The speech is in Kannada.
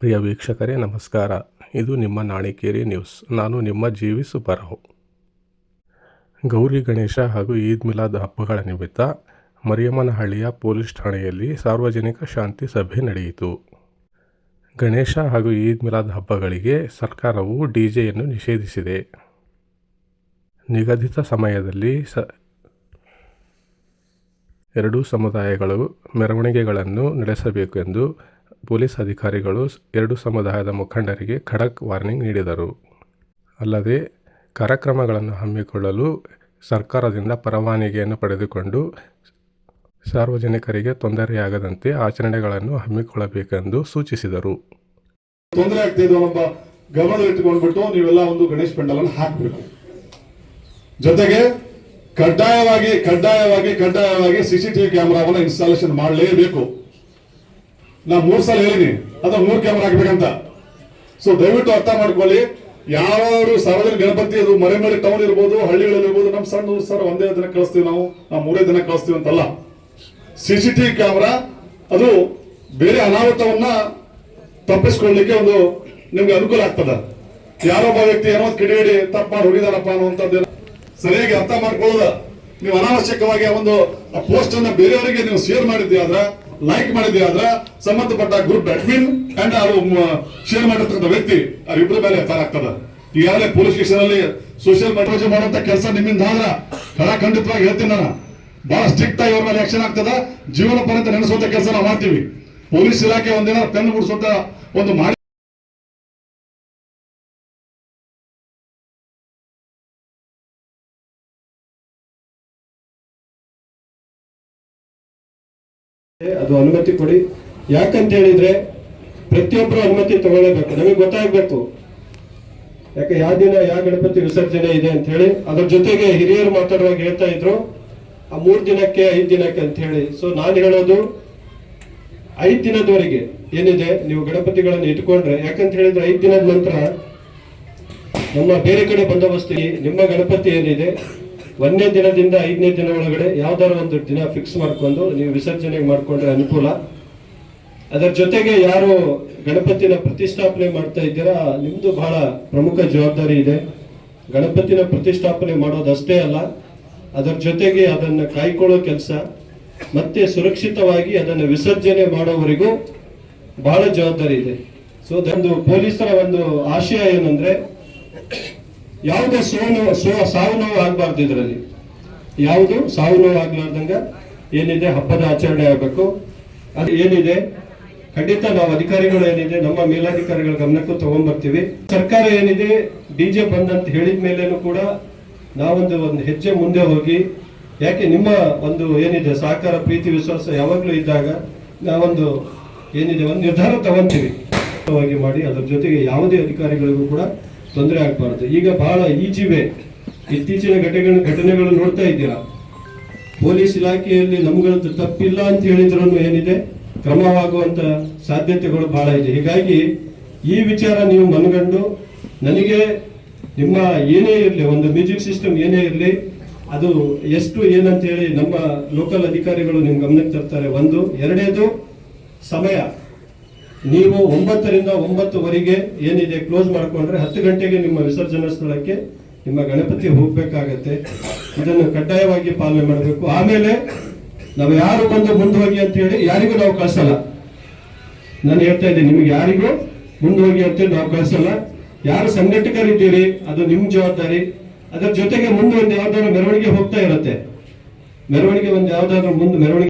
ಪ್ರಿಯ ವೀಕ್ಷಕರೇ, ನಮಸ್ಕಾರ. ಇದು ನಿಮ್ಮ ನಾಣಿಕೇರಿ ನ್ಯೂಸ್. ನಾನು ನಿಮ್ಮ ಜೀವಿ ಸುಬ್ಬರಾವ್. ಗೌರಿ ಗಣೇಶ ಹಾಗೂ ಈದ್ ಮಿಲಾದ್ ಹಬ್ಬಗಳ ನಿಮಿತ್ತ ಮರಿಯಮ್ಮನಹಳ್ಳಿಯ ಪೊಲೀಸ್ ಠಾಣೆಯಲ್ಲಿ ಸಾರ್ವಜನಿಕ ಶಾಂತಿ ಸಭೆ ನಡೆಯಿತು. ಗಣೇಶ ಹಾಗೂ ಈದ್ ಮಿಲಾದ್ ಹಬ್ಬಗಳಿಗೆ ಸರ್ಕಾರವು ಡಿಜೆಯನ್ನು ನಿಷೇಧಿಸಿದೆ. ನಿಗದಿತ ಸಮಯದಲ್ಲಿ ಸ ಎರಡೂ ಸಮುದಾಯಗಳು ಮೆರವಣಿಗೆಗಳನ್ನು ನಡೆಸಬೇಕು ಎಂದು ಪೊಲೀಸ್ ಅಧಿಕಾರಿಗಳು ಎರಡು ಸಮುದಾಯದ ಮುಖಂಡರಿಗೆ ಖಡಕ್ ವಾರ್ನಿಂಗ್ ನೀಡಿದರು. ಅಲ್ಲದೆ, ಕಾರ್ಯಕ್ರಮಗಳನ್ನು ಹಮ್ಮಿಕೊಳ್ಳಲು ಸರ್ಕಾರದಿಂದ ಪರವಾನಗಿಯನ್ನು ಪಡೆದುಕೊಂಡು ಸಾರ್ವಜನಿಕರಿಗೆ ತೊಂದರೆಯಾಗದಂತೆ ಆಚರಣೆಗಳನ್ನು ಹಮ್ಮಿಕೊಳ್ಳಬೇಕೆಂದು ಸೂಚಿಸಿದರು. ತೊಂದರೆ ಆಗ್ತಾ ಇದೆ ಅನ್ನೋ ಗಮನ ಇಟ್ಟುಕೊಂಡ್ಬಿಟ್ಟು ನೀವೆಲ್ಲ ಒಂದು ಗಣೇಶ್ ಪೆಂಡಲನ್ನು ಹಾಕಬೇಕು ಜೊತೆಗೆ ಕಡ್ಡಾಯವಾಗಿ ಕಡ್ಡಾಯವಾಗಿ ಕಡ್ಡಾಯವಾಗಿ ಸಿಸಿಟಿವಿ ಕ್ಯಾಮೆರಾವನ್ನು ಇನ್ಸ್ಟಾಲೇಷನ್ ಮಾಡಲೇಬೇಕು. ನಾ ಮೂರ್ ಸಲ ಹೇಳಿನಿ, ಅದ ಮೂರ್ ಕ್ಯಾಮೆರಾ ಹಾಕ್ಬೇಕಂತ. ಸೊ ದಯವಿಟ್ಟು ಅರ್ಥ ಮಾಡ್ಕೊಳ್ಳಿ ಯಾವ ಸಾರ್ವಜನಿಕ ಗಣಪತಿ, ಅದು ಮನೆ ಮರೆ ಟೌನ್ ಇರ್ಬೋದು, ಹಳ್ಳಿಗಳಲ್ಲಿ ಇರ್ಬೋದು ನಮ್ಮ ಸಣ್ಣ ಸರ್ ಒಂದೇ ದಿನ ಕಳಿಸ್ತೀವಿ ನಾವು ನಾವು ಮೂರೇ ದಿನ ಕಳಿಸ್ತೀವಿ ಅಂತಲ್ಲ. ಸಿಸಿಟಿವಿ ಕ್ಯಾಮೆರಾ ಅದು ಬೇರೆ ಅನಾಹುತವನ್ನ ತಪ್ಪಿಸ್ಕೊಳ್ಳಿಕ್ಕೆ ಒಂದು ನಿಮ್ಗೆ ಅನುಕೂಲ ಆಗ್ತದ. ಯಾರೊಬ್ಬ ವ್ಯಕ್ತಿ ಏನೋ ಕಿಡಿ ಹಿಡಿ ತಪ್ಪು ಮಾಡಿ ಹೊಡಿದಾರಪ್ಪ ಅನ್ನುವಂಥದ್ದು ಸರಿಯಾಗಿ ಅರ್ಥ ಮಾಡ್ಕೊಳ್ಳೋದ. ನೀವು ಅನಾವಶ್ಯಕವಾಗಿ ಒಂದು ಆ ಪೋಸ್ಟ್ ಅನ್ನ ಬೇರೆಯವರಿಗೆ ನೀವು ಶೇರ್ ಮಾಡಿದ್ವಿ ಆದ್ರ ಲೈಕ್ ಮಾಡಿದ್ವಿ ಆದ್ರೆ ಸಂಬಂಧಪಟ್ಟ ಗ್ರೂಪ್ ಅಡ್ಮಿನ್ ಅಂಡ್ ಅದು ಶೇರ್ ಮಾಡಿರ್ತಕ್ಕಂಥ ವ್ಯಕ್ತಿ ಅವರಿಬ್ಬರ ಮೇಲೆ ಎಫ್ ಆಗ್ತದ. ಈಗಾಗಲೇ ಪೊಲೀಸ್ ಸ್ಟೇಷನ್ ಅಲ್ಲಿ ಸೋಷಿಯಲ್ ಮೆಟ್ರೋಜಿ ಮಾಡುವಂತ ಕೆಲಸ ನಿಮ್ಮಿಂದ ಆದ್ರ ಖಡ ಖಂಡಿತವಾಗಿ ಹೇಳ್ತೀನಿ ನಾನು. ಬಹಳ ಸ್ಟ್ರಿಕ್ಟ್ ಆಗಿ ಅವ್ರ ಮೇಲೆ ಆಕ್ಷನ್ ಆಗ್ತದ. ಜೀವನ ಪರ್ಯಂತ ನೆನೆಸುವಂತ ಕೆಲಸ ನಾವು ಮಾಡ್ತೀವಿ. ಪೊಲೀಸ್ ಇಲಾಖೆ ಒಂದಿನ ಪೆನ್ ಬಿಡಿಸುವಂತ ಒಂದು ಮಾಡಿ ಅದು ಅನುಮತಿ ಕೊಡಿ. ಯಾಕಂತ ಹೇಳಿದ್ರೆ ಪ್ರತಿಯೊಬ್ಬರು ಅನುಮತಿ ತಗೊಳ್ಳೇಬೇಕು. ನಮಗೆ ಗೊತ್ತಾಗ್ಬೇಕು. ಯಾಕೆ ಯಾವ ದಿನ ಯಾವ ಗಣಪತಿ ವಿಸರ್ಜನೆ ಇದೆ ಅಂತ ಹೇಳಿ. ಅದ್ರ ಜೊತೆಗೆ ಹಿರಿಯರು ಮಾತಾಡುವಾಗ ಹೇಳ್ತಾ ಇದ್ರು, ಆ ಮೂರ್ ದಿನಕ್ಕೆ ಐದ್ ದಿನಕ್ಕೆ ಅಂತ ಹೇಳಿ. ಸೊ ನಾನು ಹೇಳೋದು, ಐದ್ ದಿನದವರೆಗೆ ಏನಿದೆ, ನೀವು ಗಣಪತಿಗಳನ್ನು ಇಟ್ಕೊಂಡ್ರೆ, ಯಾಕಂತ ಹೇಳಿದ್ರೆ ಐದ್ ದಿನದ ನಂತರ ನಮ್ಮ ಬೇರೆ ಕಡೆ ಬಂದೋಬಸ್ತಿ ನಿಮ್ಮ ಗಣಪತಿ ಏನಿದೆ ಒಂದನೇ ದಿನದಿಂದ ಐದನೇ ದಿನ ಒಳಗಡೆ ಯಾವ್ದಾರು ಒಂದು ದಿನ ಫಿಕ್ಸ್ ಮಾಡ್ಕೊಂಡು ನೀವು ವಿಸರ್ಜನೆ ಮಾಡ್ಕೊಂಡ್ರೆ ಅನುಕೂಲ. ಅದರ ಜೊತೆಗೆ ಯಾರು ಗಣಪತಿನ ಪ್ರತಿಷ್ಠಾಪನೆ ಮಾಡ್ತಾ ಇದ್ದೀರಾ, ನಿಮ್ದು ಬಹಳ ಪ್ರಮುಖ ಜವಾಬ್ದಾರಿ ಇದೆ. ಗಣಪತಿನ ಪ್ರತಿಷ್ಠಾಪನೆ ಮಾಡೋದಷ್ಟೇ ಅಲ್ಲ, ಅದರ ಜೊತೆಗೆ ಅದನ್ನ ಕಾಯ್ಕೊಳ್ಳೋ ಕೆಲಸ, ಮತ್ತೆ ಸುರಕ್ಷಿತವಾಗಿ ಅದನ್ನು ವಿಸರ್ಜನೆ ಮಾಡೋವರೆಗೂ ಬಹಳ ಜವಾಬ್ದಾರಿ ಇದೆ. ಸೊ ಒಂದು ಪೊಲೀಸರ ಒಂದು ಆಶಯ ಏನಂದ್ರೆ ಯಾವುದೇ ಸೋನು ಸೋ ಸಾವು ನೋವು ಆಗಬಾರ್ದು ಇದರಲ್ಲಿ. ಯಾವುದು? ಸಾವು ನೋವು ಆಗ್ಲಾರ್ದಂಗ ಏನಿದೆ? ಹಬ್ಬದ ಆಚರಣೆ ಆಗಬೇಕು. ಅದು ಏನಿದೆ? ಖಂಡಿತ ನಾವು ಅಧಿಕಾರಿಗಳು ಏನಿದೆ? ನಮ್ಮ ಮೇಲಾಧಿಕಾರಿಗಳ ಗಮನಕ್ಕೂ ತಗೊಂಡ್ಬರ್ತೀವಿ ಸರ್ಕಾರ ಏನಿದೆ? ಡಿ ಜೆ ಬಂದಂತ ಹೇಳಿದ ಮೇಲೇನು ಕೂಡ ನಾವೊಂದು ಒಂದು ಹೆಜ್ಜೆ ಮುಂದೆ ಹೋಗಿ, ಯಾಕೆ ನಿಮ್ಮ ಒಂದು ಏನಿದೆ? ಸಹಕಾರ, ಪ್ರೀತಿ, ವಿಶ್ವಾಸ ಯಾವಾಗಲೂ ಇದ್ದಾಗ ನಾವೊಂದು ಏನಿದೆ? ಒಂದು ನಿರ್ಧಾರ ತಗೊಂತೀವಿ. ಮಾಡಿ ಅದರ ಜೊತೆಗೆ ಯಾವುದೇ ಅಧಿಕಾರಿಗಳಿಗೂ ಕೂಡ ತೊಂದರೆ ಆಗಬಾರದು. ಈಗ ಬಹಳ ಈಜಿವೆ. ಇತ್ತೀಚಿನ ಘಟನೆಗಳು ಘಟನೆಗಳು ನೋಡ್ತಾ ಇದ್ದೀರಾ? ಪೊಲೀಸ್ ಇಲಾಖೆಯಲ್ಲಿ ನಮ್ಗಳದ್ದು ತಪ್ಪಿಲ್ಲ ಅಂತ ಹೇಳಿದ್ರು ಏನಿದೆ? ಕ್ರಮವಾಗುವಂತ ಸಾಧ್ಯತೆಗಳು ಬಹಳ ಇದೆ. ಹೀಗಾಗಿ ಈ ವಿಚಾರ ನೀವು ಮನಗಂಡು, ನನಗೆ ನಿಮ್ಮ ಏನೇ ಇರಲಿ, ಒಂದು ಮ್ಯೂಸಿಕ್ ಸಿಸ್ಟಮ್ ಏನೇ ಇರಲಿ, ಅದು ಎಷ್ಟು ಏನಂತ ಹೇಳಿ ನಮ್ಮ ಲೋಕಲ್ ಅಧಿಕಾರಿಗಳು ನಿಮ್ಮ ಗಮನಕ್ಕೆ ತರ್ತಾರೆ. ಒಂದು, ಎರಡನೇದು, ಸಮಯ. ನೀವು ಒಂಬತ್ತರಿಂದ ಒಂಬತ್ತುವರೆಗೆ ಏನಿದೆ ಕ್ಲೋಸ್ ಮಾಡಿಕೊಂಡ್ರೆ ಹತ್ತು ಗಂಟೆಗೆ ನಿಮ್ಮ ವಿಸರ್ಜನಾ ಸ್ಥಳಕ್ಕೆ ನಿಮ್ಮ ಗಣಪತಿ ಹೋಗ್ಬೇಕಾಗತ್ತೆ. ಇದನ್ನು ಕಡ್ಡಾಯವಾಗಿ ಪಾಲನೆ ಮಾಡಬೇಕು. ಆಮೇಲೆ ನಾವು ಯಾರು ಬಂದು ಹೋಗಿ ಅಂತ ಹೇಳಿ ಯಾರಿಗೂ ನಾವು ಕಳಿಸಲ್ಲ. ನಾನು ಹೇಳ್ತಾ ಇದ್ದೀನಿ, ನಿಮಗೆ ಯಾರಿಗೂ ಮುಂದೆ ಹೋಗಿ ಅಂತೇಳಿ ನಾವು ಕಳಿಸಲ್ಲ. ಯಾರು ಸಂಘಟಕರಿದ್ದೀರಿ ಅದು ನಿಮ್ಮ ಜವಾಬ್ದಾರಿ. ಅದರ ಜೊತೆಗೆ ಮುಂದೆ ಒಂದು ಯಾವ್ದಾದ್ರು ಮೆರವಣಿಗೆ ಹೋಗ್ತಾ ಇರುತ್ತೆ. ಮೆರವಣಿಗೆ ಒಂದು ಯಾವ್ದಾದ್ರು ಮುಂದೆ ಮೆರವಣಿಗೆ